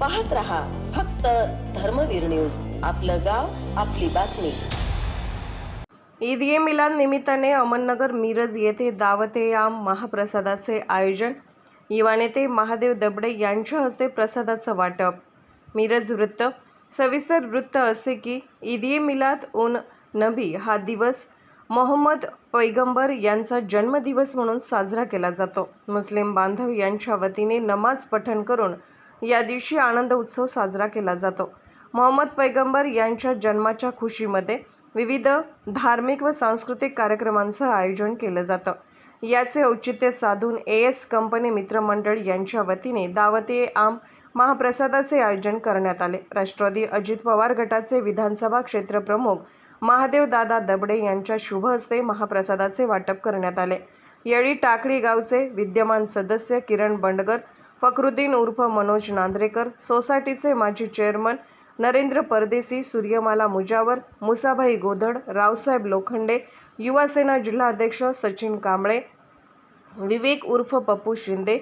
पाहत रहा फक्त धर्मवीर न्यूज. आपलं गाव आपली बातमी. ईद ए मिलाद निमित्ताने अहमदनगर मिरज येथे दावते आम महाप्रसादाचे आयोजन. युवा नेते महादेव दबडे यांच्या हस्ते प्रसादाचं वाटप. मिरज वृत्त. सविस्तर वृत्त असे की ईद ए मिलाद उन नबी हा दिवस मोहम्मद पैगंबर यांचा जन्मदिवस म्हणून साजरा केला जातो. मुस्लिम बांधव यांच्या वतीने नमाज पठण करून या दिवशी आनंद उत्सव साजरा केला जातो. मोहम्मद पैगंबर यांच्या जन्माच्या खुशीमध्ये विविध धार्मिक व सांस्कृतिक कार्यक्रमांचं आयोजन केलं जातं. याचे औचित्य साधून ए एस कंपनी मित्रमंडळ यांच्या वतीने दावते आम महाप्रसादाचे आयोजन करण्यात आले. राष्ट्रवादी अजित पवार गटाचे विधानसभा क्षेत्रप्रमुख महादेव दादा दबडे यांच्या शुभ हस्ते महाप्रसादाचे वाटप करण्यात आले. येळी टाकळी गावचे विद्यमान सदस्य किरण बंडगर फखरुद्दीन उर्फ मनोज नांद्रेकर सोसायटीचे माजी चेअरमन नरेंद्र परदेसी सूर्यमाला मुजावर मुसाभाई गोधड रावसाहेब लोखंडे युवासेना जिल्हाध्यक्ष सचिन कांबळे विवेक उर्फ पप्पू शिंदे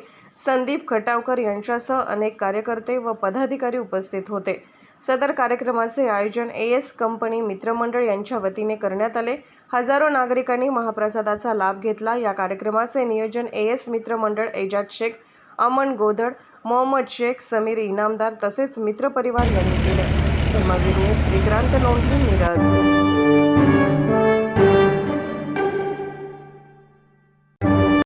संदीप खटावकर यांच्यासह अनेक कार्यकर्ते व पदाधिकारी उपस्थित होते. सदर कार्यक्रमाचे आयोजन ए एस कंपनी मित्रमंडळ यांच्या वतीने करण्यात आले. हजारो नागरिकांनी महाप्रसादाचा लाभ घेतला. या कार्यक्रमाचे नियोजन ए एस मित्रमंडळ एजाज शेख अमन गोधड मोहम्मद शेख समीर इनामदार तसेच मित्रपरिवार यांनी केले. धर्मवीर न्यूज विक्रांत नोंदणी मिरज